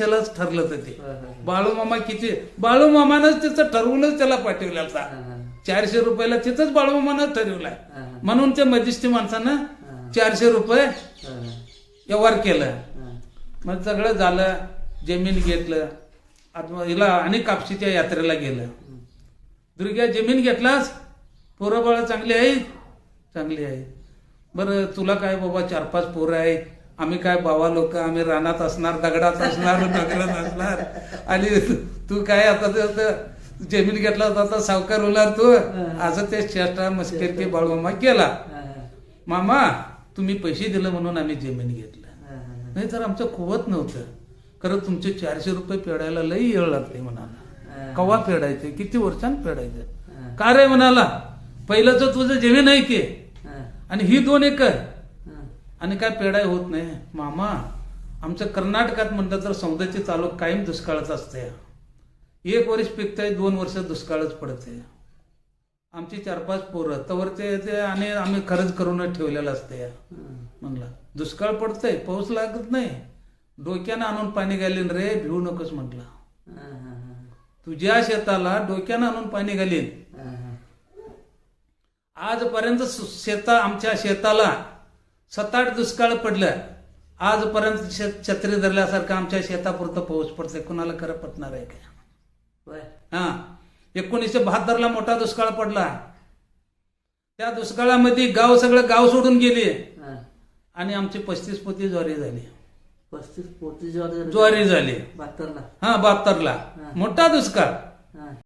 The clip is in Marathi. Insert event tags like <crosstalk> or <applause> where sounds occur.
चारशेलाच ठरलं तर ते. बाळू मामा किती बाळू मामानंच त्याचं ठरवूनच त्याला पाठवलं होता हा. चारशे रुपयाला तिथंच बाळू मामानं ठरवलाय. म्हणून त्या मध्यस्थी माणसानं. चारशे रुपये. व्यवहार केलं. मग सगळं झालं जमीन घेतलं आता हिला आणि कापशीच्या यात्रेला गेलं दुर्ग्या जमीन घेतलास पोरं बाळा चांगली आहे चांगली आहे बरं तुला काय बाबा चार पाच पोरं आहे आम्ही काय बाबा लोक आम्ही रानात असणार दगडात असणार <laughs> नगरात असणार आणि तू काय आता जमीन घेतला होता आता सावकार होणार तू असं ते चेष्टा मस्कर ते बाळूमामा केला. मामा तुम्ही पैसे दिलं म्हणून आम्ही जमीन घेतलं. नाही तर आमचं कुवत नव्हतं खरं तुमचे चारशे रुपये फेडायला लई येळ लागते म्हणाला. कवा फेडायचे किती वर्षांत फेडायचं. का रे म्हणाला पहिलंच तुझं जमीन आहे की. आणि ही दोन एकर. आणि काय पेडाय होत नाही. मामा आमच्या कर्नाटकात म्हणलं तर सौद्याचे चालू कायम दुष्काळच असते. एक वर्ष पिकतंय दोन वर्ष दुष्काळच पडते आमची चार पाच पोरं तवर ते आणि आम्ही खरंच करूनच ठेवलेलं असते. म्हणला दुष्काळ पडतंय पाऊस लागत नाही. डोक्यानं आणून पाणी घालीन रे भिवू नकोस म्हटलं. तुझ्या शेताला डोक्यानं आणून पाणी घालीन. आजपर्यंत शेता आमच्या शेताला सात आठ दुष्काळ पडलं आजपर्यंत शेत छत्री धरल्यासारखं आमच्या शेतापुरतं पाऊस पडतंय. कुणाला खरं पटणार आहे का. हा. एकोणीसशे बहात्तरला मोठा दुष्काळ पडला. त्या दुष्काळामध्ये गाव सगळं गाव सोडून गेले. आणि आमची पस्तीस पोती ज्वारी झाली. पस्तीस पोती ज्वारी ज्वारी झाली. बहात्तरला. हा बहात्तरला. मोठा दुष्काळ.